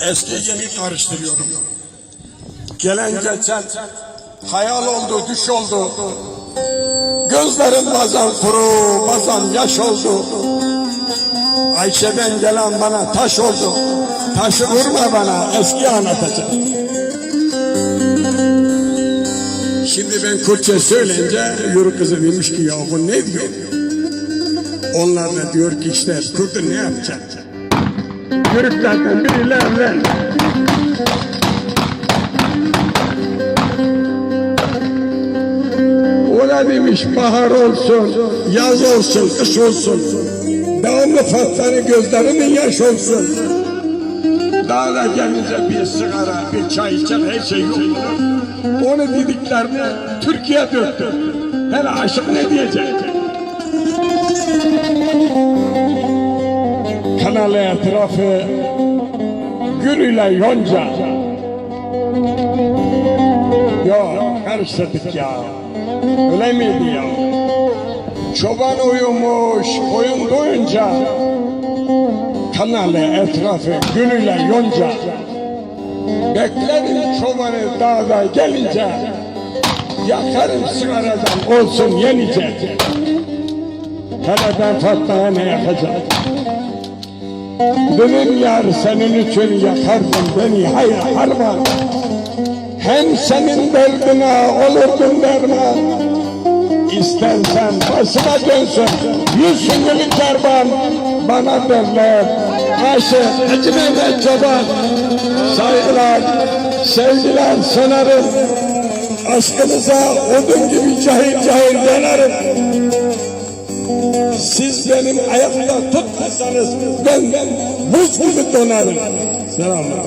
Eski yeni karıştırıyorum. Gelen geçen hayal oldu, düş oldu. Gözlerim bazen kuru, bazen yaş oldu. Ayşe'den gelen bana taş oldu. Taşı vurma bana, eski anlatacağım. Şimdi ben Kürtçe söyleyince yürü kızı demiş ki ya bu ne diyor? Onlar da diyor ki işte Kürt'ü ne yapacak? Yürüklerden biriyle evlen. O da demiş bahar olsun, yaz olsun, kış olsun. Devamlı fatları gözlerimin yaş olsun. Dağda gelince bir sigara, bir çay içer her şey yok. Onu dediklerini Türkiye döktü. Hele aşık ne diyecek? Kanalı etrafı gül ile yonca. Yok karıştırdık ya. Öyle miydi ya? Çoban uyumuş koyun doyunca Kanalı etrafı gül ile yonca Beklerim çobanı dağda gelince Yakarım sigaradan olsun yenice Hele ben Fatma'ya ne yapacağım Benim yar senin için yakardın beni hayır harman. Hem senin derdine olurdum derman. İstersen başıma dönsün Yüz şimdilik derman Bana derler Aşık Ecme'de çoban. Saygılar Sevgiler sanarım Aşkınıza odun gibi cahil cahil yanarım siz benim ayakta tutmasanız ben, ben buz gibi donarım. Selamlar.